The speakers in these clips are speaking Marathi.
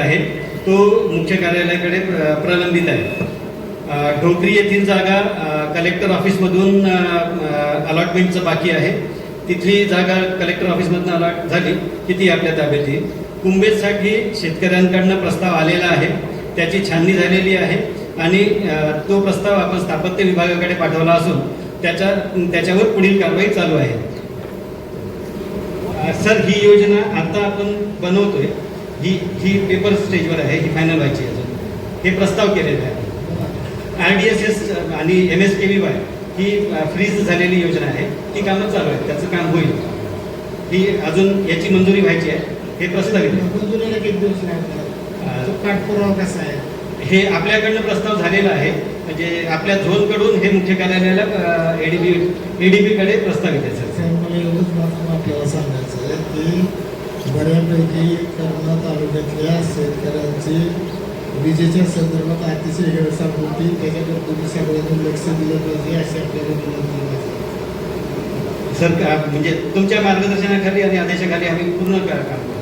आहे तो मुख्य कार्यालयाकडे प्रलंबित आहे. ढोकरी येथील जागा कलेक्टर ऑफिसमधून अलॉटमेंटचं बाकी आहे. तिथली जागा कलेक्टर ऑफिसमधून अलॉट झाली की ती आपल्या ताब्यात येईल? कुंभेजसाठी शेतकऱ्यांकडनं प्रस्ताव आलेला आहे. त्याची छाननी झालेली आहे. आणि तो प्रस्ताव आपण स्थापत्य विभागाकडे पाठवला असून त्याच्या त्याच्यावर पुढील कारवाई चालू आहे. सर ही योजना आता आपण बनवतोय. ही ही पेपर स्टेजवर आहे ही फायनल व्हायची अजून. हे प्रस्ताव केलेले आहे. आर डी एस एस आणि M S K V Y ही फ्रीज झालेली योजना आहे. ती कामं चालू आहेत त्याचं काम होईल. ही अजून याची मंजुरी व्हायची आहे हे प्रस्तावित हे आपल्याकडनं प्रस्ताव झालेला आहे. म्हणजे आपल्या झोनकडून हे मुख्य कार्यालयाला एडीबी एडीबी कडे प्रस्तावित आहे सर. साहेब मला एवढंच मात्र आपल्याला सांगायचं आहे की बऱ्यापैकी कर्ना तालुक्यातल्या शेतकऱ्यांची विजेच्या संदर्भात अतिशय हेळसांड होती. त्याच्याकडे तुम्ही सगळ्यांनी लक्ष दिलं पाहिजे अशी आपल्याला विनंती आहे. सर का- म्हणजे तुमच्या मार्गदर्शनाखाली आणि आदेशाखाली आम्ही पूर्ण काम करू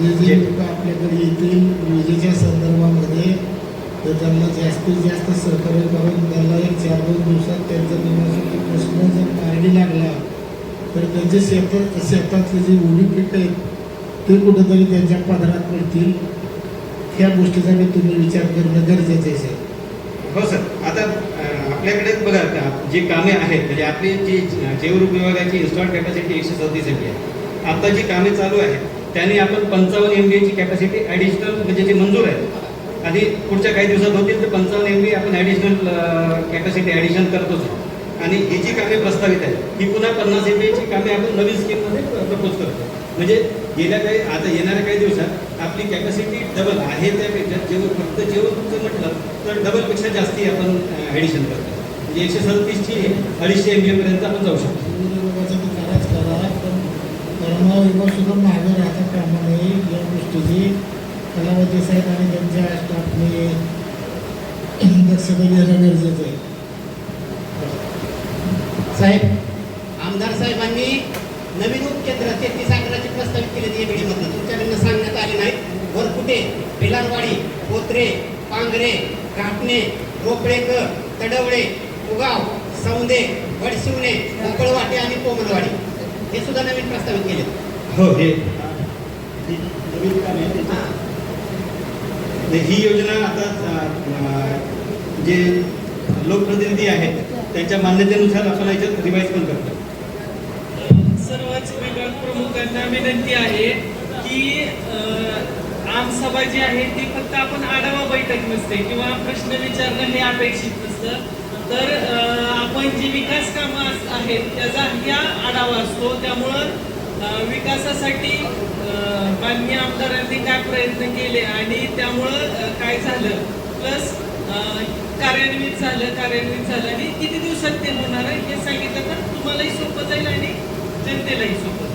जे जे लोक आपल्याकडे येतील विजेच्या संदर्भामध्ये तर त्यांना जास्तीत जास्त सहकार्य करून त्यांना एक चार दोन दिवसात त्यांचा विम्यासाठी प्रश्न जर मार्गी लागला तर त्यांचे शेतात शेतातले जे उभी पिकं आहेत ते कुठंतरी त्यांच्या पदरात पडतील. ह्या गोष्टीचा मी तुम्ही विचार करणं गरजेचं आहे सर हो सर. आता आपल्याकडे बघा का जी कामे आहेत म्हणजे आपली जी जैवरूप विभागाची इन्स्टॉल कॅपॅसिटी एकशे सदतीस एम आहे आता जी कामे चालू आहेत त्यांनी आपण पंचावन्न एम ची कॅपॅसिटी ॲडिशनल म्हणजे जी मंजूर आहे आणि पुढच्या काही दिवसात होतील तर पंचावन्न एम बी आपण ॲडिशनल कॅपॅसिटी ॲडिशन करतोच. आणि ही जी कामे प्रस्तावित आहेत ही पुन्हा पन्नास एम बीची कामे आपण नवीन स्कीममध्ये प्रपोज करतो. म्हणजे गेल्या काही आता येणाऱ्या काही दिवसात आपली कॅपॅसिटी डबल आहे त्यापेक्षा जेव्हा फक्त जेव्हा तुमचं म्हटलं तर डबलपेक्षा जास्ती आपण ॲडिशन करतो. म्हणजे एकशे सदतीसची अडीचशे एम पर्यंत आपण जाऊ शकतो. सूर्य पण सुद्धा मागे राहता या गोष्टीची कलावती साहेब आणि त्यांच्या स्टाफने दक्षता घेणं गरजेचं आहे साहेब आमदार साहेबांनी नवीन उपकेंद्र तेहतीस अकराचे प्रस्तावित केले एबीडीमधून तुमच्याकडनं सांगण्यात आले नाहीत वरकुटे पिलारवाडी पोत्रे पांगरे कापणे रोपळेकर तडवळे उगाव सौंदे वडशिवणे उकळवाटे आणि कोमलवाडी हे सुद्धा नवीन प्रस्तावित केले. हो हे नवीन कामे आहे ही योजना आता जे लोकप्रतिनिधी आहेत त्यांच्या मान्यतेनुसार आपण याच्यात रिवाईज पण करतो. सर्वच विभाग प्रमुखांना विनंती आहे की आमसभा जी आहे ती फक्त आपण आढावा बैठक नसते किंवा प्रश्न विचारणं हे अपेक्षित नसतं. तर आपण जी विकास कामं आहेत त्याचा ह्या आढावा असतो. त्यामुळं विकासासाठी अ, माननीय आमदारांनी काय प्रयत्न केले आणि त्यामुळं काय झालं? प्लस कार्यान्वित झालं कार्यान्वित झालं. आणि किती दिवसात ते होणार आहे हे सांगितलं तर तुम्हालाही सोपं जाईल आणि जनतेलाही सोपं जाईल.